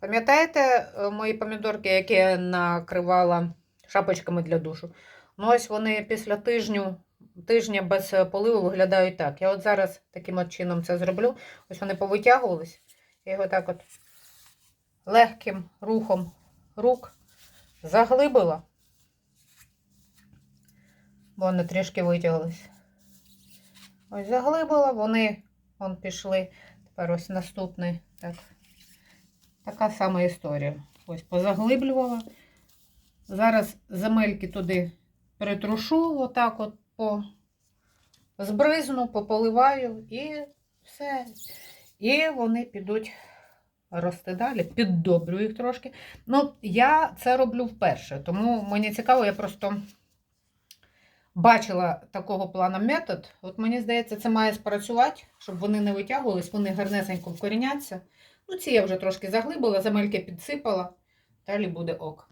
Пам'ятаєте е, мої помідорки, які я накривала шапочками для душу? Ну, ось вони після тижню, тижня без поливу виглядають так. Я от зараз таким от чином це зроблю. Ось вони повитягувались. Я його так от легким рухом рук заглибила. Бо вони трішки витяглись. Ось заглибила, вони вон пішли. Тепер ось наступний. Так. Така сама історія. Ось позаглиблювала. Зараз земельки туди притрушу, отак от по збризну, пополиваю і все. І вони підуть рости далі, піддобрю їх трошки. Ну, я це роблю вперше, тому мені цікаво, я просто бачила такого плану метод. От мені здається, це має спрацювати, щоб вони не витягувались, вони гарнесенько вкоріняться. Ну, ці я вже трошки заглибила, земельки підсипала, далі буде ок.